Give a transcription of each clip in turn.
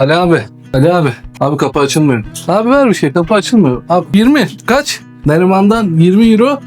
Ali abi. Ali abi. Abi kapı açılmıyor. Abi ver bir şey kapı açılmıyor. Abi 20 kaç? Neriman'dan 20 euro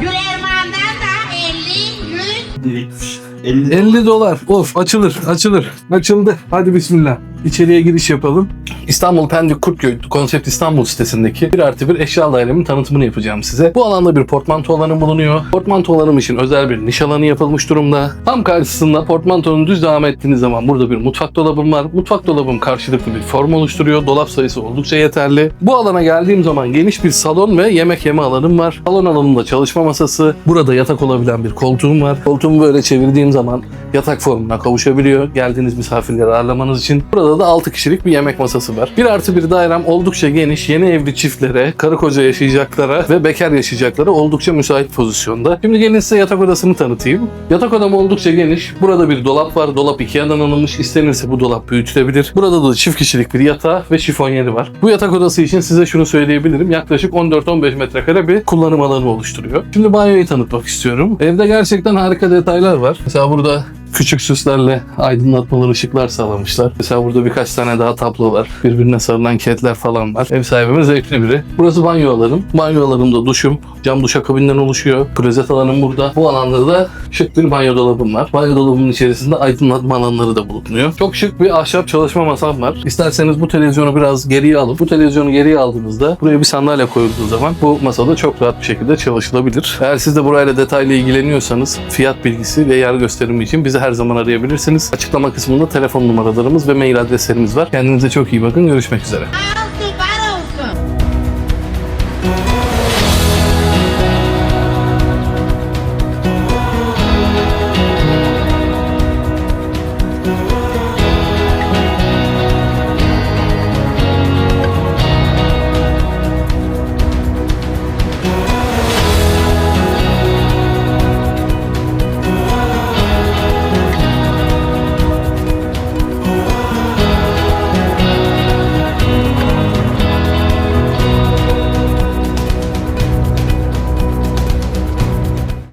Gülerman'dan da 50, 100. 50 50 dolar. Of açılır açılır. Açıldı. Hadi bismillah. İçeriye giriş yapalım. İstanbul Pendik Kurtköy Konsept İstanbul sitesindeki bir artı bir eşya dairemin tanıtımını yapacağım size. Bu alanda bir portmanto alanı bulunuyor. Portmanto alanım için özel bir niş alanı yapılmış durumda. Tam karşısında portmantonun düz devam ettiğiniz zaman burada bir mutfak dolabım var. Mutfak dolabım karşılıklı bir form oluşturuyor. Dolap sayısı oldukça yeterli. Bu alana geldiğim zaman geniş bir salon ve yemek yeme alanım var. Salon alanında çalışma masası. Burada yatak olabilen bir koltuğum var. Koltuğumu böyle çevirdiğim zaman yatak formuna kavuşabiliyor. Geldiğiniz misafirleri ağırlamanız için. Burada da 6 kişilik bir yemek masası var. Bir artı bir dairem oldukça geniş. Yeni evli çiftlere, karı koca yaşayacaklara ve bekar yaşayacaklara oldukça müsait pozisyonda. Şimdi gelin size yatak odasını tanıtayım. Yatak odam oldukça geniş. Burada bir dolap var. Dolap Ikea'dan alınmış. İstenirse bu dolap büyütülebilir. Burada da çift kişilik bir yatağı ve şifonyeri var. Bu yatak odası için size şunu söyleyebilirim. Yaklaşık 14-15 metrekare bir kullanım alanı oluşturuyor. Şimdi banyoyu tanıtmak istiyorum. Evde gerçekten harika detaylar var. Mesela burada küçük süslerle aydınlatmalı ışıklar sağlamışlar. Mesela burada birkaç tane daha tablo var. Birbirine sarılan ketler falan var. Ev sahibimiz zevkli biri. Burası banyo alanım. Banyo alanımda duşum. Cam duş akabinden oluşuyor. Klozet alanım burada. Bu alanda da şık bir banyo dolabım var. Banyo dolabımın içerisinde aydınlatma alanları da bulunuyor. Çok şık bir ahşap çalışma masam var. İsterseniz bu televizyonu biraz geriye alıp bu televizyonu geriye aldığınızda buraya bir sandalye koyulduğu zaman bu masada çok rahat bir şekilde çalışılabilir. Eğer siz de burayla detaylı ilgileniyorsanız fiyat bilgisi ve yer gösterimi için bizi her zaman arayabilirsiniz. Açıklama kısmında telefon numaralarımız ve mail adreslerimiz var. Kendinize çok iyi bakın. Görüşmek üzere.